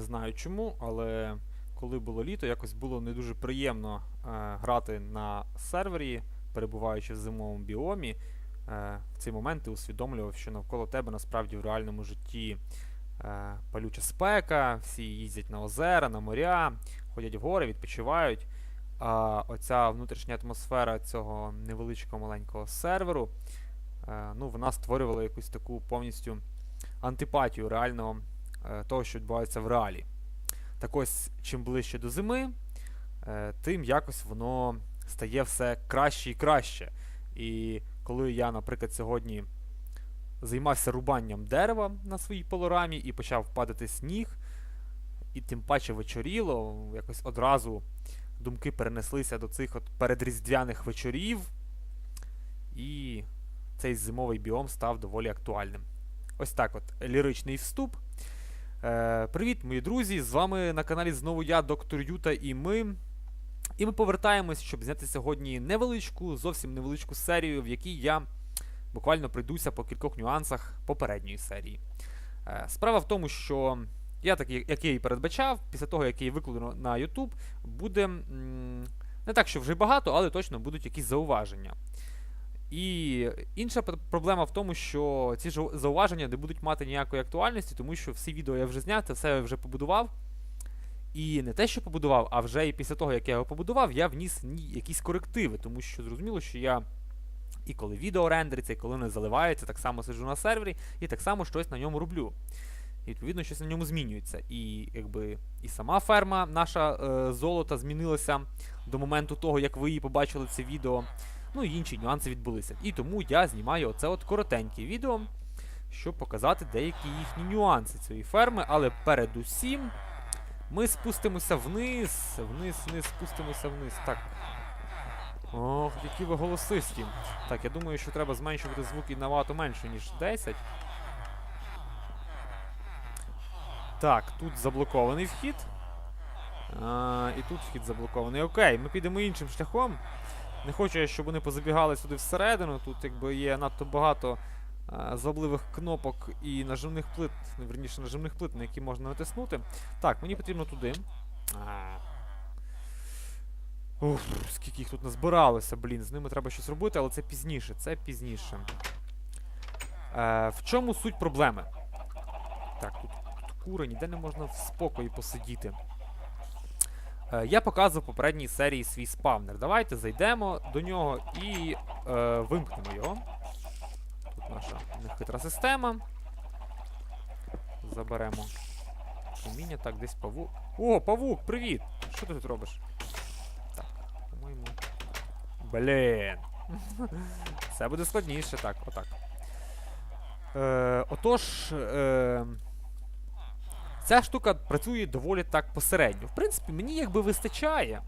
Не знаю чому, але коли було літо, якось було не дуже приємно е, грати на сервері, перебуваючи в зимовому біомі. Е, в цей момент ти усвідомлював, що навколо тебе насправді в реальному житті е, палюча спека, всі їздять на озера, на моря, ходять в гори, відпочивають. А оця внутрішня атмосфера цього невеличкого маленького серверу, е, ну, вона створювала якусь таку повністю антипатію реального того, що відбувається в реалі. Так ось, чим ближче до зими, е, тим якось воно стає все краще і краще. І коли я, наприклад, сьогодні займався рубанням дерева на своїй пилорамі і почав падати сніг, і тим паче вечоріло, якось одразу думки перенеслися до цих от передріздвяних вечорів, і цей зимовий біом став доволі актуальним. Ось так от ліричний вступ. Е, привіт, мої друзі! З вами на каналі знову я, доктор Юта, і ми. І ми повертаємось, щоб зняти сьогодні невеличку, зовсім невеличку серію, в якій я буквально пройдуся по кількох нюансах попередньої серії. Е, справа в тому, що я, так, як я і передбачав, після того, як її викладу на YouTube, буде м, не так, що вже багато, але точно будуть якісь зауваження. І інша проблема в тому, що ці ж зауваження не будуть мати ніякої актуальності, тому що всі відео я вже зняв, це все я вже побудував. І не те, що побудував, а вже і після того, як я його побудував, я вніс якісь корективи, тому що зрозуміло, що я і коли відео рендериться, і коли не заливається, так само сиджу на сервері, і так само щось на ньому роблю. І відповідно, щось на ньому змінюється. І якби і сама ферма наша е, золота змінилася до моменту того, як ви її побачили це відео. Ну і інші нюанси відбулися. І тому я знімаю оце от коротеньке відео, щоб показати деякі їхні нюанси цієї ферми, але передусім ми спустимося вниз, вниз, вниз, спустимося вниз. Так. Ох, які ви голосисті. Так, я думаю, що треба зменшувати звук і набагато менше, ніж 10. Так, тут заблокований вхід. А, і тут вхід заблокований. Окей, ми підемо іншим шляхом. Не хочу я, щоб вони позабігали сюди всередину. Тут якби є надто багато а, зобливих кнопок і нажимних плит, ну, верніше нажимних плит, на які можна натиснути. Так, мені потрібно туди. Уф, скільки їх тут назбиралося, блін, з ними треба щось робити, але це пізніше, це пізніше. Е, в чому суть проблеми? Так, тут, тут кури, ніде не можна в спокої посидіти. Е, я показував попередній серії свій спавнер. Давайте зайдемо до нього і е, вимкнемо його. Тут наша нехитра система. Заберемо каміння. Так, десь павук. О, павук, привіт! Що ти тут робиш? Так, по-моєму. Блін. Це буде складніше, так, отак. Е, отож. Е, Ця штука працює доволі так посередньо. В принципі, мені якби вистачає.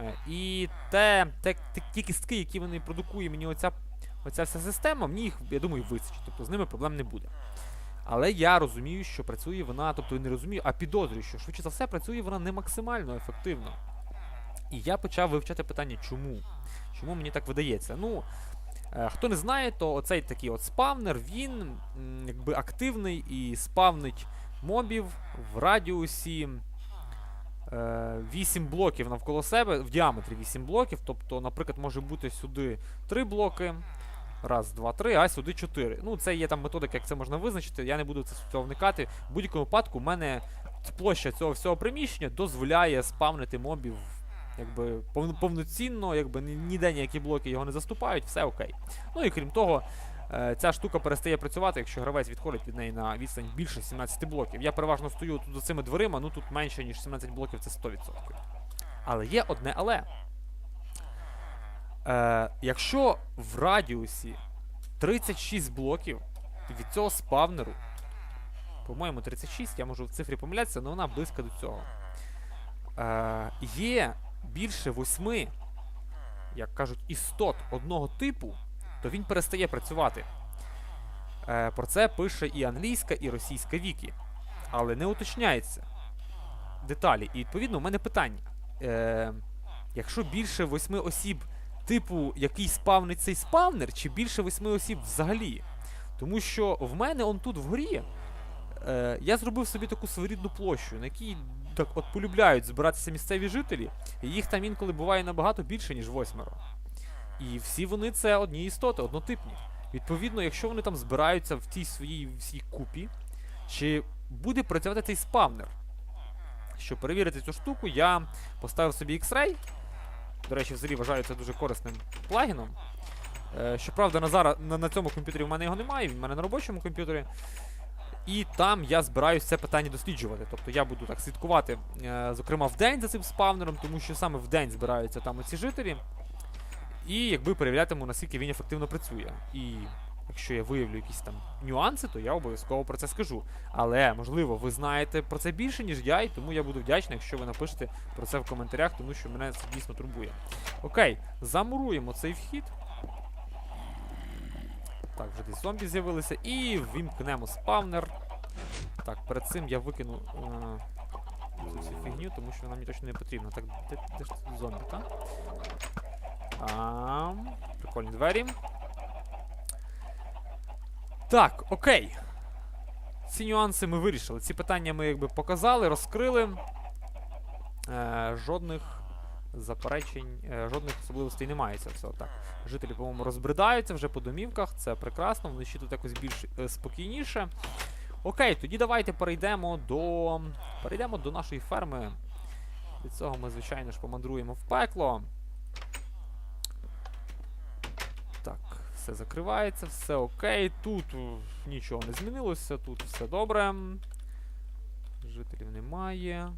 Е, І те, те, ті кістки, які вони продукує мені оця, оця вся система, мені їх, я думаю, вистачить. Тобто з ними проблем не буде. Але я розумію, що працює вона, тобто не розумію, а підозрюю, що швидше за все працює вона не максимально ефективно. І я почав вивчати питання, чому? Чому мені так видається? Ну, е, хто не знає, то оцей такий от спавнер, він якби активний і спавнить мобів в радіусі е, 8 блоків навколо себе, в діаметрі 8 блоків. Тобто, наприклад, може бути сюди 3 блоки. Раз, два, три, а сюди 4. Ну, це є там методика, як це можна визначити. Я не буду це цього вникати. В будь-якому випадку, у мене площа цього всього приміщення дозволяє спавнити мобів якби пов- повноцінно, якби ніде ніякі блоки його не заступають, все окей. Ну і крім того, е, ця штука перестає працювати, якщо гравець відходить від неї на відстань більше 17 блоків. Я переважно стою тут за цими дверима, ну тут менше, ніж 17 блоків, це 100%. Але є одне але. Е, якщо в радіусі 36 блоків від цього спавнеру, по-моєму, 36, я можу в цифрі помилятися, але вона близька до цього. Е, є більше 8, як кажуть, істот одного типу, то він перестає працювати. Е, про це пише і англійська, і російська вікі. Але не уточняється деталі. І відповідно, у мене питання. Е, якщо більше восьми осіб, типу, який спавнить цей спавнер, чи більше восьми осіб взагалі? Тому що в мене он тут вгорі Е, я зробив собі таку своєрідну площу, на якій так от полюбляють збиратися місцеві жителі, і їх там інколи буває набагато більше, ніж восьмеро. І всі вони це одні істоти, однотипні. Відповідно, якщо вони там збираються в тій своїй всій купі, чи буде працювати цей спавнер? Щоб перевірити цю штуку, я поставив собі X-Ray. До речі, взагалі вважаю це дуже корисним плагіном. Е, щоправда, на, зараз, на, на цьому комп'ютері в мене його немає, він в мене на робочому комп'ютері. І там я збираюсь це питання досліджувати. Тобто я буду так слідкувати, е, зокрема, в день за цим спавнером, тому що саме в день збираються там оці жителі. І якби перевірятиму, наскільки він ефективно працює. І якщо я виявлю якісь там нюанси, то я обов'язково про це скажу. Але, можливо, ви знаєте про це більше, ніж я, і тому я буду вдячний, якщо ви напишете про це в коментарях, тому що мене це дійсно турбує. Окей, замуруємо цей вхід. Так, вже десь зомбі з'явилися. І ввімкнемо спавнер. Так, перед цим я викину е, цю фігню, тому що вона мені точно не потрібна. Так, де, де ж зомбі, так? А, прикольні двері. Так, окей. Ці нюанси ми вирішили. Ці питання ми якби показали, розкрили. Е, жодних заперечень, е, жодних особливостей немає це все так. Жителі, по-моєму, розбридаються вже по домівках, це прекрасно, вночі тут якось більш е, спокійніше. Окей, тоді давайте перейдемо до. Перейдемо до нашої ферми. Від цього ми, звичайно ж, помандруємо в пекло. Так, все закривається, все окей. Тут е, нічого не змінилося, тут все добре. Жителів немає.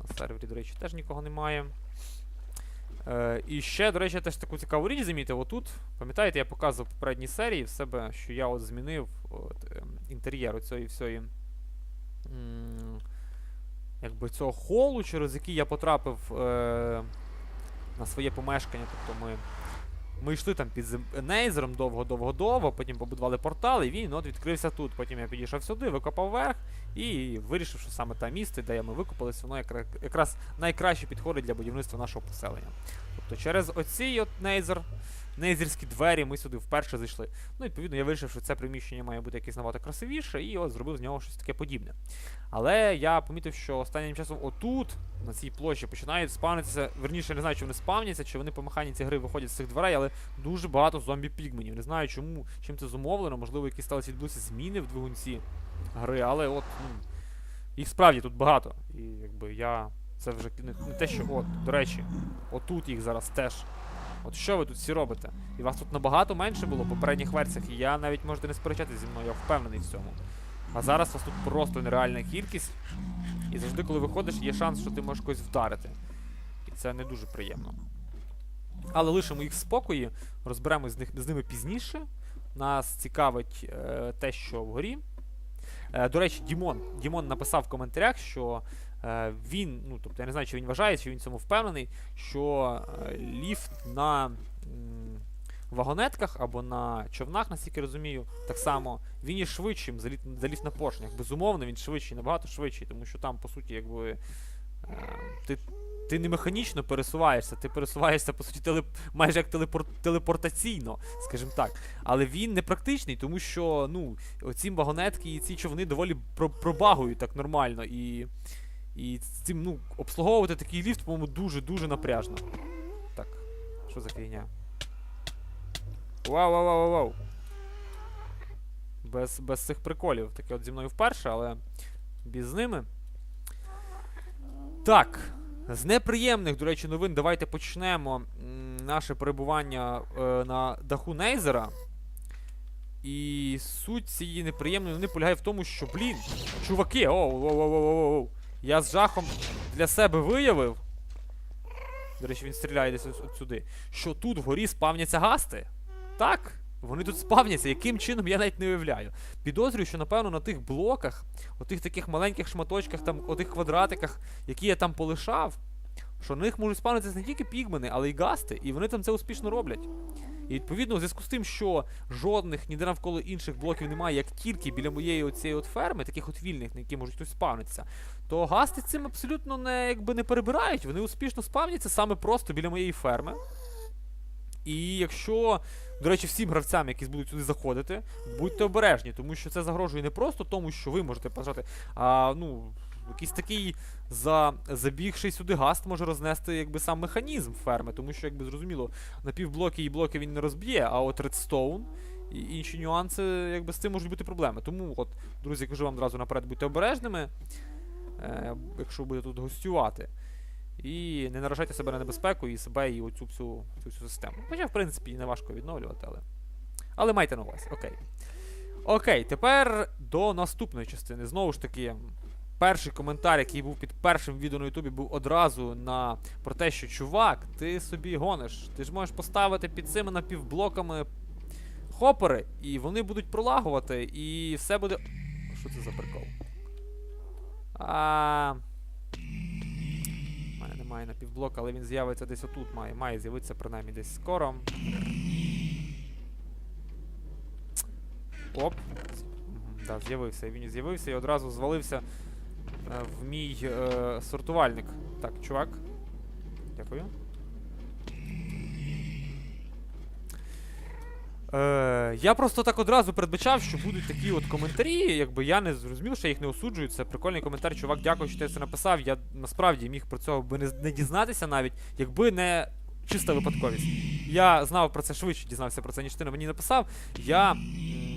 На сервері, до речі, теж нікого немає. Е, і ще, до речі, я теж таку цікаву річ замітив. Отут, пам'ятаєте, я показував попередній серії в себе, що я от змінив от, ем, інтер'єр цієї всієї. Якби цього холу, через який я потрапив е, на своє помешкання. Тобто ми, ми йшли там під нейзером довго-довго-довго, потім побудували портал, і він от відкрився тут. Потім я підійшов сюди, викопав вверх і вирішив, що саме те місце, де ми викопались, воно якраз найкраще підходить для будівництва нашого поселення. Тобто через оцій от нейзер, нейзерські двері ми сюди вперше зайшли. Ну, відповідно, я вирішив, що це приміщення має бути якесь набагато красивіше, і от зробив з нього щось таке подібне. Але я помітив, що останнім часом отут, на цій площі, починають спавнитися. Верніше, не знаю, чи вони спавняться, чи вони по механіці гри виходять з цих дверей, але дуже багато зомбі-пігменів. Не знаю, чому, чим це зумовлено, можливо, якісь сталися відбулися зміни в двигунці гри, але от ну, їх справді тут багато. І якби я. Це вже не те, що от, до речі, отут їх зараз теж. От що ви тут всі робите? І вас тут набагато менше було в попередніх версіях, і я навіть можете не сперечатися зі мною, я впевнений в цьому. А зараз вас тут просто нереальна кількість. І завжди, коли виходиш, є шанс, що ти можеш когось вдарити. І це не дуже приємно. Але лишимо їх в спокої, розберемось з, них, з ними пізніше. Нас цікавить е, те, що вгорі. Е, до речі, Дімон. Дімон написав в коментарях, що він, ну тобто я не знаю, чи він вважає, чи він цьому впевнений, що е, ліфт на вагонетках або на човнах, наскільки розумію, так само він є швидшим за, ліфт на поршнях. Безумовно, він швидший, набагато швидший, тому що там, по суті, якби. Е, ти, ти не механічно пересуваєшся, ти пересуваєшся, по суті, телеп... майже як телепор... телепортаційно, скажімо так. Але він не практичний, тому що ну, оці вагонетки і ці човни доволі пробагують так нормально. І, і з цим ну, обслуговувати такий ліфт, по-моєму, дуже-дуже напряжно. Так, що за фігня? Вау, вау, вау, вау. Без, без цих приколів. Таке от зі мною вперше, але без ними. Так. З неприємних, до речі, новин давайте почнемо наше перебування е, на даху Нейзера. І суть цієї неприємної новини полягає в тому, що, блін, чуваки, оу, оу, оу, оу, оу. Я з жахом для себе виявив. До речі, він стріляє десь от сюди. Що тут вгорі спавняться гасти. Так, вони тут спавняться. Яким чином я навіть не уявляю. Підозрюю, що напевно на тих блоках, отих таких маленьких шматочках, там, отих квадратиках, які я там полишав, що на них можуть спавнитися не тільки пігмени, але й гасти, і вони там це успішно роблять. І відповідно, у зв'язку з тим, що жодних ніде навколо інших блоків немає, як тільки біля моєї оцієї от ферми, таких от вільних, на які можуть хтось спавнитися, то гасти цим абсолютно не, якби, не перебирають. Вони успішно спавняться саме просто біля моєї ферми. І якщо До речі, всім гравцям, які будуть сюди заходити, будьте обережні, тому що це загрожує не просто тому, що ви можете пожати, а ну, якийсь такий за, забігший сюди гаст може рознести якби сам механізм ферми, тому що, якби зрозуміло, напівблоки і блоки він не розб'є, а от редстоун і інші нюанси, якби з цим можуть бути проблеми. Тому, от, друзі, кажу вам одразу наперед, будьте обережними, е, якщо ви будете тут гостювати. І не наражайте себе на небезпеку і себе, і оцю всю, цю всю систему. Хоча, в принципі, і не важко відновлювати, але. Але майте на увазі, окей. Окей, тепер до наступної частини. Знову ж таки, перший коментар, який був під першим відео на Ютубі, був одразу на про те, що чувак, ти собі гониш. Ти ж можеш поставити під цими напівблоками хопери, і вони будуть пролагувати, і все буде. Що це за прикол? А. У мене немає напівблока, але він з'явиться десь отут. Має має з'явитися принаймні десь скоро. Оп. Да, з'явився. Він з'явився і одразу звалився в мій е, сортувальник. Так, чувак. Дякую. Е, я просто так одразу передбачав, що будуть такі от коментарі. Якби я не зрозумів, що я їх не осуджую. Це прикольний коментар. Чувак, дякую, що ти це написав. Я насправді міг про цього би не, не дізнатися навіть, якби не чиста випадковість. Я знав про це швидше, дізнався про це, ніж ти на мені написав. Я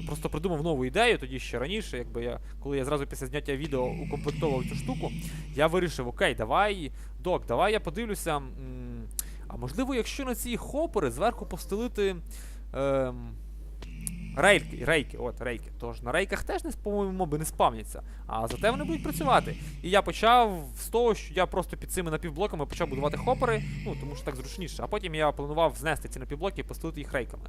просто придумав нову ідею тоді ще раніше, якби я, коли я зразу після зняття відео укомплектовував цю штуку, я вирішив, окей, давай, док, давай я подивлюся. а можливо, якщо на ці хопери зверху постелити. Ем, Рейки, рейки, от рейки. Тож на рейках теж по-моєму моби не спавняться, а зате вони будуть працювати. І я почав з того, що я просто під цими напівблоками почав будувати хопери, ну тому що так зручніше. А потім я планував знести ці напівблоки і постелити їх рейками.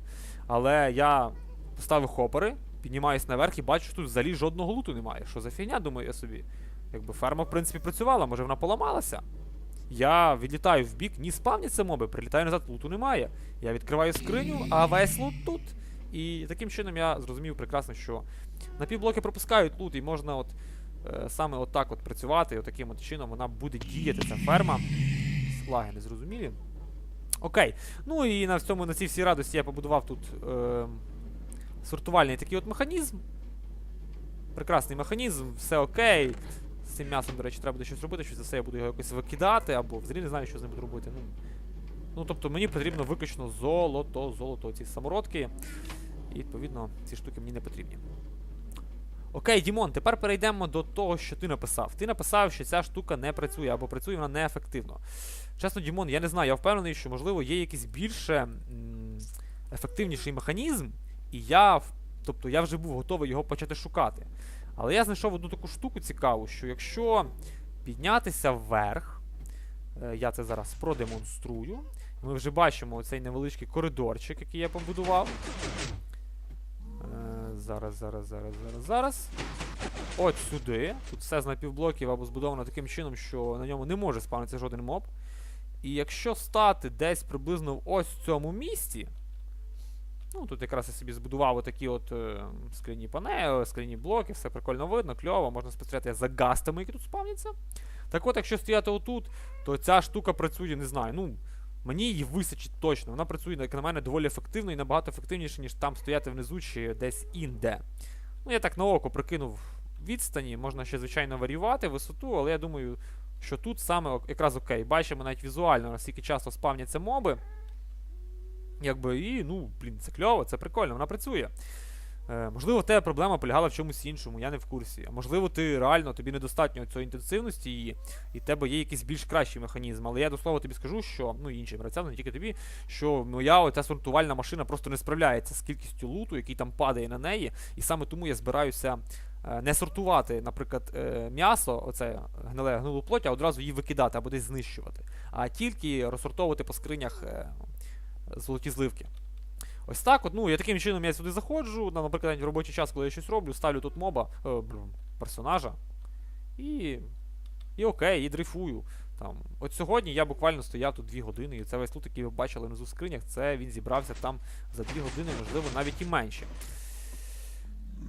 Але я поставив хопери, піднімаюсь наверх і бачу, що тут взагалі жодного луту немає. Що за фігня, думаю я собі. Якби ферма, в принципі, працювала, може вона поламалася. Я відлітаю в бік, ні спавняться моби, прилітаю назад, луту немає. Я відкриваю скриню, а весь лут тут. І таким чином я зрозумів прекрасно, що напівблоки пропускають лут, і можна от е, саме от так от працювати, і от таким от чином вона буде діяти, ця ферма. Лаги не зрозумілі. Окей. Ну і на цьому, на цій всій радості я побудував тут е, сортувальний такий от механізм. Прекрасний механізм, все окей. З цим м'ясом, до речі, треба буде щось робити, що за це я буду його якось викидати, або взагалі не знаю, що з ним буду робити. Ну, ну тобто мені потрібно виключно золото, золото, ці самородки. І відповідно ці штуки мені не потрібні. Окей, Дімон, тепер перейдемо до того, що ти написав. Ти написав, що ця штука не працює або працює вона неефективно. Чесно, Дімон, я не знаю, я впевнений, що можливо є якийсь більше ефективніший механізм, і я, тобто я вже був готовий його почати шукати. Але я знайшов одну таку штуку цікаву, що якщо піднятися вверх, е, я це зараз продемонструю. Ми вже бачимо цей невеличкий коридорчик, який я побудував. Е, Зараз, зараз, зараз, зараз, зараз. От сюди. Тут все з напівблоків або збудовано таким чином, що на ньому не може спавнитися жоден моб. І якщо стати десь приблизно в ось цьому місці. Ну, тут якраз я собі збудував отакі от е, скляні панели, скляні блоки, все прикольно видно, кльово, можна спостерігати за гастами, які тут спавняться. Так от, якщо стояти отут, то ця штука працює, не знаю, ну, мені її вистачить точно. Вона працює, як на мене, доволі ефективно і набагато ефективніше, ніж там стояти внизу чи десь інде. Ну, я так на око прикинув відстані, можна ще, звичайно, варіювати висоту, але я думаю, що тут саме якраз окей. Бачимо навіть візуально, наскільки часто спавняться моби. Якби, і, ну, блін, це кльово, це прикольно, вона працює. Е, можливо, в тебе проблема полягала в чомусь іншому, я не в курсі. А можливо, ти реально тобі недостатньо цієї інтенсивності і, і тебе є якийсь більш кращий механізм. Але я до слова тобі скажу, що ну іншим гравцям, не тільки тобі, що моя оця сортувальна машина просто не справляється з кількістю луту, який там падає на неї. І саме тому я збираюся е, не сортувати, наприклад, е, м'ясо, оце гниле гнилу плоть, а одразу її викидати або десь знищувати. А тільки розсортовувати по скринях золоті зливки. Ось так от, ну, я таким чином я сюди заходжу, на, наприклад, в робочий час, коли я щось роблю, ставлю тут моба, е, персонажа. І. І окей, і дрейфую. Там. От сьогодні я буквально стояв тут 2 години, і це весь лут, який ви бачили внизу скринях, це він зібрався там за 2 години, можливо, навіть і менше.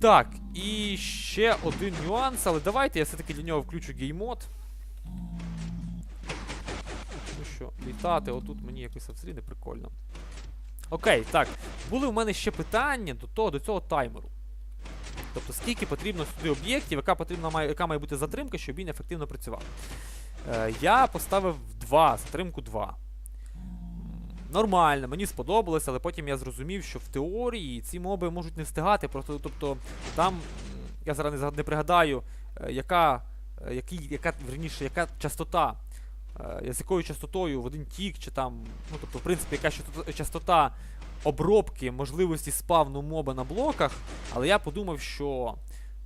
Так, і ще один нюанс, але давайте я все-таки для нього включу геймод. Тому що літати отут мені якось взагалі не прикольно. Окей, так. Були в мене ще питання до того, до цього таймеру. Тобто, скільки потрібно сюди об'єктів, яка потрібна має, яка має бути затримка, щоб він ефективно працював. Е, я поставив 2, затримку 2. Нормально, мені сподобалось, але потім я зрозумів, що в теорії ці моби можуть не встигати. Просто, тобто, там, я зараз не, не пригадаю, е, яка, е, який, яка, верніше, яка частота, з якою частотою в один тік, чи там, ну тобто, в принципі, яка частота, обробки можливості спавну моба на блоках, але я подумав, що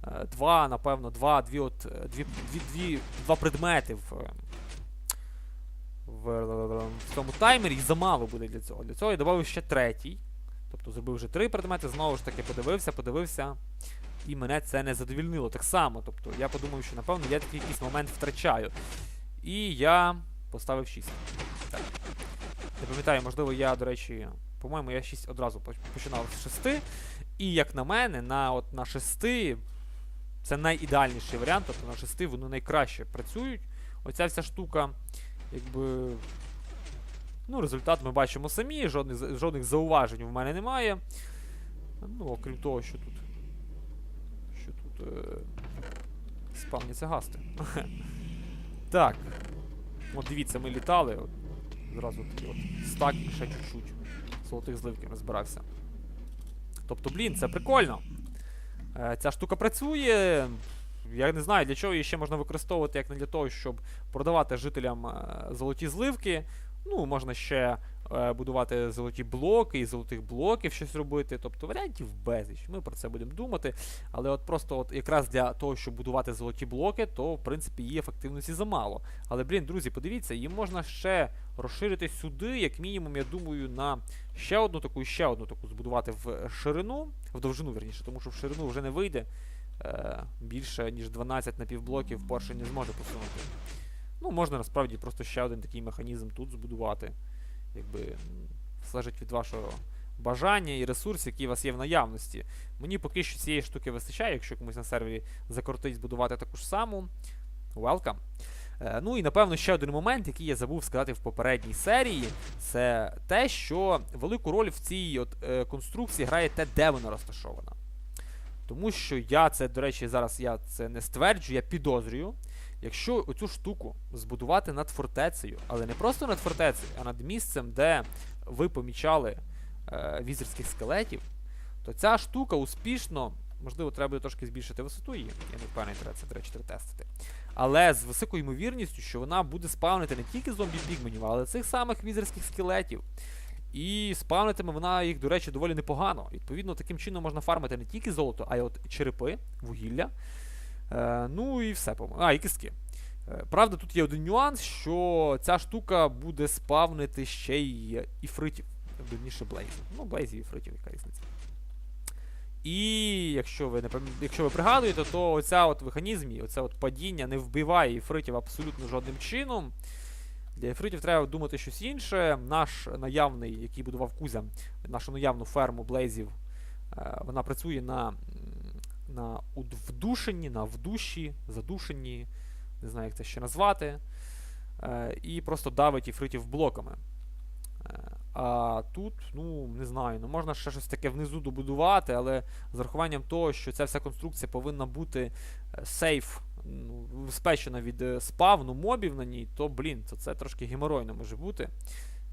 е, два, напевно, два, дві, от, е, дві, дві, дві, два предмети в, е, в, в цьому таймері замало буде для цього. Для цього я додав ще третій. Тобто зробив вже три предмети, знову ж таки подивився, подивився. І мене це не задовільнило. Так само. Тобто я подумав, що напевно я такий якийсь момент втрачаю. І я поставив 6. Так. Не пам'ятаю, можливо, я, до речі, по-моєму, я 6 одразу починав з 6. І як на мене, на, от, на 6 це найідеальніший варіант, тобто на 6 вони найкраще працюють. Оця вся штука, якби. Ну, результат ми бачимо самі, жодних, жодних зауважень в мене немає. Ну, окрім того, що тут. Що тут. Е... Спавняться гасти. так. От дивіться, ми літали. Зразу такий от стак ще чуть-чуть. Золотих зливків розбирався. Тобто, блін, це прикольно. Е, ця штука працює. Я не знаю, для чого її ще можна використовувати, як не для того, щоб продавати жителям е, золоті зливки. Ну, можна ще е, будувати золоті блоки і золотих блоків щось робити. Тобто варіантів безліч. Ми про це будемо думати. Але от просто от якраз для того, щоб будувати золоті блоки, то в принципі її ефективності замало. Але, блін, друзі, подивіться, її можна ще розширити сюди, як мінімум, я думаю, на ще одну таку ще одну таку збудувати в ширину, в довжину, верніше, тому що в ширину вже не вийде. Е, більше, ніж 12 напівблоків поршень не зможе посунути. Ну, можна насправді просто ще один такий механізм тут збудувати. Якби залежить від вашого бажання і ресурсів, які у вас є в наявності. Мені поки що цієї штуки вистачає, якщо комусь на сервері закрутить збудувати таку ж саму. Welcome. Е, ну і напевно ще один момент, який я забув сказати в попередній серії, це те, що велику роль в цій от, е, конструкції грає те, де вона розташована. Тому що я це, до речі, зараз я це не стверджую, я підозрюю. Якщо оцю штуку збудувати над фортецею, але не просто над фортецею, а над місцем, де ви помічали е, візерських скелетів, то ця штука успішно, можливо, треба трошки збільшити висоту її, я не впевнений, треба це, до речі, треба тестити. Але з високою ймовірністю, що вона буде спавнити не тільки зомбі-пігменів, але цих самих візерських скелетів. І спавнитиме вона їх, до речі, доволі непогано. Відповідно, таким чином можна фармити не тільки золото, а й от черепи, вугілля. Е, ну і все. А, і кістки. Е, правда, тут є один нюанс, що ця штука буде спавнити ще й іфритів. Вірніше блейзів. Ну, блейзів і іфритів, яка різниця. І якщо ви не якщо ви пригадуєте, то оця от механізм, оце от падіння не вбиває іфритів абсолютно жодним чином. Для ефритів треба думати щось інше. Наш наявний, який будував Кузя, нашу наявну ферму Блейзів, е, вона працює на, на вдушенні, на вдуші, задушенні, не знаю, як це ще назвати. е, І просто давить іфритів блоками. Е, А тут, ну, не знаю, ну можна ще щось таке внизу добудувати, але з урахуванням того, що ця вся конструкція повинна бути е, сейф, ну, убезпечена від спавну мобів на ній, то, блін, то це трошки геморойно може бути.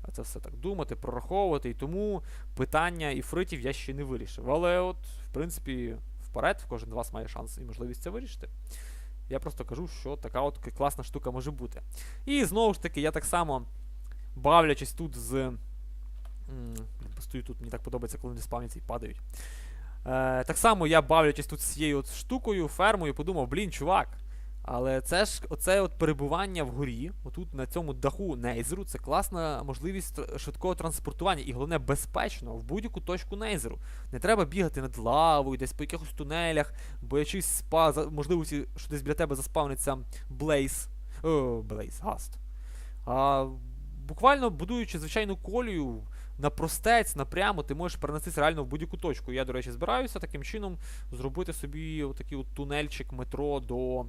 А це все так думати, прораховувати. І тому питання іфритів я ще не вирішив. Але от, в принципі, вперед, кожен з вас має шанс і можливість це вирішити. Я просто кажу, що така от класна штука може бути. І знову ж таки, я так само, бавлячись тут з. Постою тут, мені так подобається, коли вони спавняться і падають. Е, так само я бавлячись тут з цією от штукою, фермою, подумав, блін, чувак. Але це ж оце от перебування вгорі, отут на цьому даху нейзеру, це класна можливість швидкого транспортування і головне безпечно в будь-яку точку нейзеру. Не треба бігати над лавою, десь по якихось тунелях, боячись спа, за, можливості, що десь біля тебе заспавниться Блейз. О, Блейз, Гаст. А буквально будуючи звичайну колію на простець, напрямо, ти можеш перенестися реально в будь-яку точку. Я, до речі, збираюся таким чином зробити собі отакий от тунельчик метро до,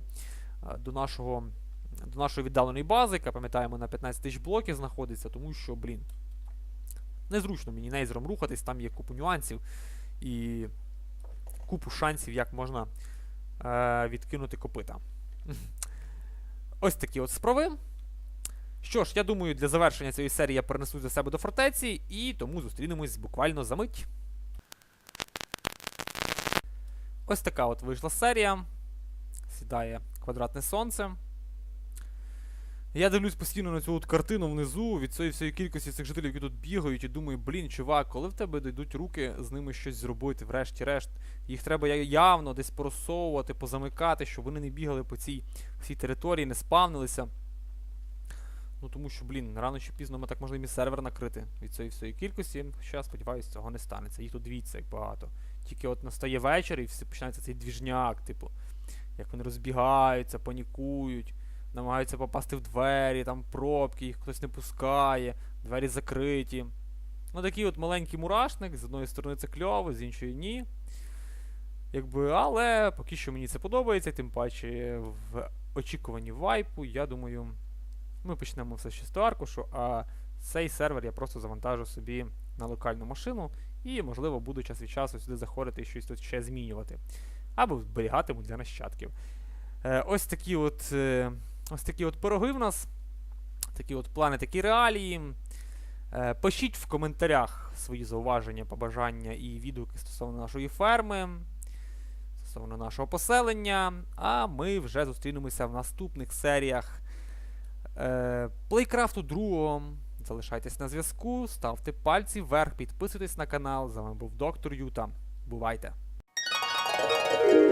до, нашого, до нашої віддаленої бази, яка, пам'ятаємо, на 15 тисяч блоків знаходиться, тому що, блін. незручно мені нейзером рухатись, там є купу нюансів і купу шансів, як можна е, відкинути копита. Ось такі от справи. Що ж, я думаю, для завершення цієї серії я перенесу за себе до фортеці, і тому зустрінемось буквально за мить. Ось така от вийшла серія. Сідає квадратне сонце. Я дивлюсь постійно на цю от картину внизу від цієї всієї кількості цих жителів, які тут бігають, і думаю, блін, чувак, коли в тебе дійдуть руки з ними щось зробити, врешті-решт. Їх треба явно десь порозсовувати, позамикати, щоб вони не бігали по цій всій території, не спавнилися. Ну тому що, блін, рано чи пізно ми так можемо і сервер накрити від цієї всієї кількості. Хоча, сподіваюся, цього не станеться. Їх тут дивіться, як багато. Тільки от настає вечір і всі починається цей двіжняк, типу, як вони розбігаються, панікують, намагаються попасти в двері, там пробки, їх хтось не пускає, двері закриті. Ну такий от маленький мурашник, з одної сторони це кльово, з іншої ні. Якби, але поки що мені це подобається, тим паче в очікуванні вайпу, я думаю, ми почнемо все з чистого аркушу, а цей сервер я просто завантажу собі на локальну машину і, можливо, буду час від часу сюди заходити і щось тут ще змінювати. Або зберігатиму для нащадків. Е, ось такі от, е, ось такі от пироги в нас. Такі от плани, такі реалії. Е, пишіть в коментарях свої зауваження, побажання і відгуки стосовно нашої ферми, стосовно нашого поселення. А ми вже зустрінемося в наступних серіях Плейкрафту 2. Залишайтесь на зв'язку, ставте пальці вверх, підписуйтесь на канал. З вами був доктор Юта. Бувайте! thank you